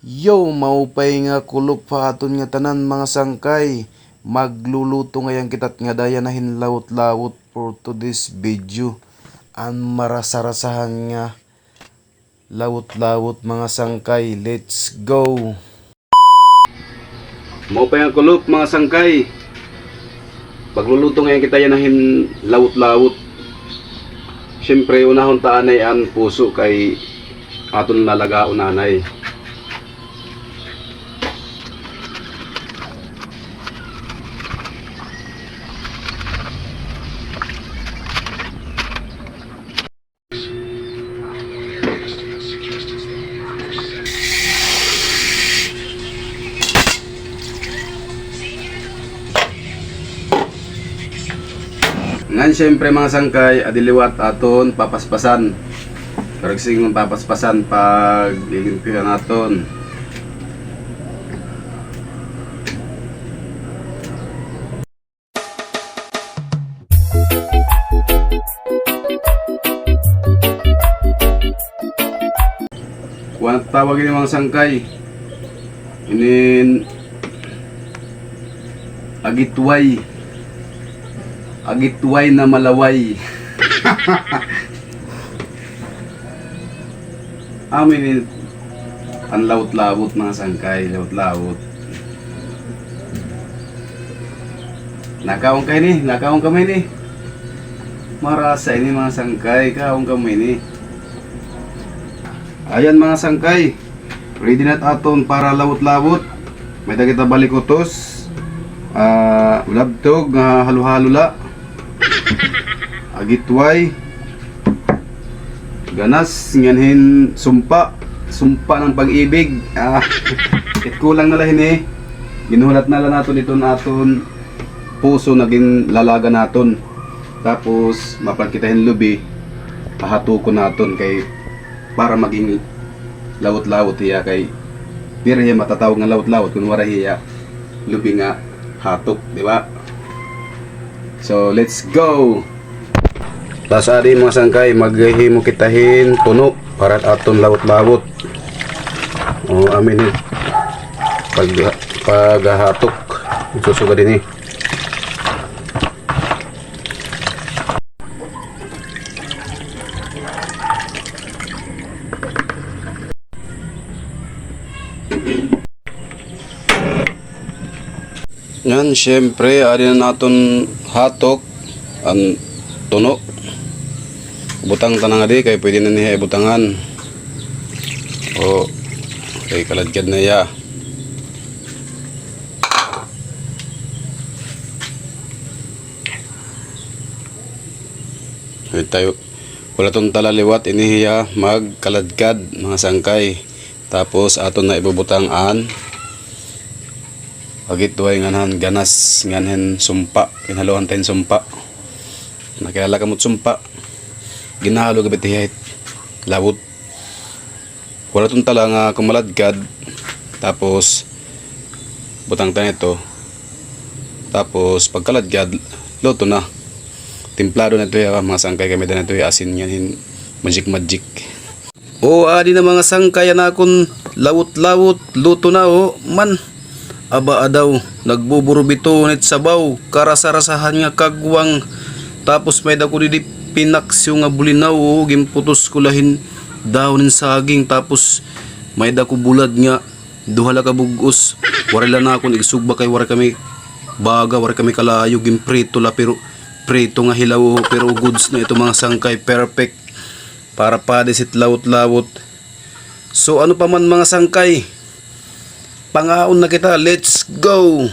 Yo, maupay nga kulop pa aton nga tanan mga sangkay. Magluluto ngayon kitat nga daya na hinlawot-lawot for today's video. Ang marasarasahan nga lawot-lawot mga sangkay. Let's go! Maupay ang kulop mga sangkay. Pagluluto ngayon kita yan nahin lawot-lawot. Siyempre, unahon taanay ang puso kay aton nalaga unanay. Ngan siyempre mga sangkay, adiliwat aton papaspasan. Karagsing ng papaspasan pag lilimpihan naton. Kuwan tawag ini mga sangkay. Inin agitway agitway na malaway. Amin ang laut-lawot mga sangkay, laut-lawot. Nakawang kayo ni, nakawang kamay ni. Marasa ini mga sangkay, kawang kamay ni. Ayan mga sangkay, ready na aton para lawot-lawot. May kita balik utos. Ah, labtog nga halo-halo la agitway. Ganas nganhin sumpa. Sumpa ng pag-ibig. Ah kit kulang na lahin eh. Ginulat na lang naton ito naton puso naging lalaga naton. Tapos mapagkitahin lubi pahatuko naton kay para maging lawot-lawot iya kay Pero hiya matatawag nga lawot-lawot kung wala hiya lubi nga hatok, di ba? So, let's go! Tapos adi mga sangkay, maghihimo kitahin tuno para aton lawot-lawot. O amin eh. Pag, paghahatok, susuga din eh. Yan, syempre, ari na naton hatok ang tuno. Butang tanang adi kay pwede na niya ibutangan. O kay kaladkad na ya. Ay tayo wala tong talaliwat inihiya magkaladkad mga sangkay. Tapos aton na ibubutang an Agit duay nganan ganas nganan sumpa kinhaluan tayo sumpa. Nakilala ka sumpa. Ginahalo gabit hihit. Lawot. Wala tong tala nga kumaladkad. Tapos butang tayo ito. Tapos pagkaladkad loto na. Timplado na ito yung mga sangkay kami na ito yung asin yan magic magic. O adi na mga sangkay na akong lawot-lawot luto na o man aba daw nagbuburubito nit sabaw karasarasahan nga kagwang tapos may dako di pinaksyo nga bulinaw o gimputos ko lahin daw nin saging. Tapos may dako bulad nga duhala ka bugos. Wala na akong igsugba kay wala kami baga wala kami kalayo gimprito la pero prito nga hilaw pero goods na ito mga sangkay perfect para padesit lawot-lawot. So ano pa man mga sangkay? Pangaon na kita, let's go!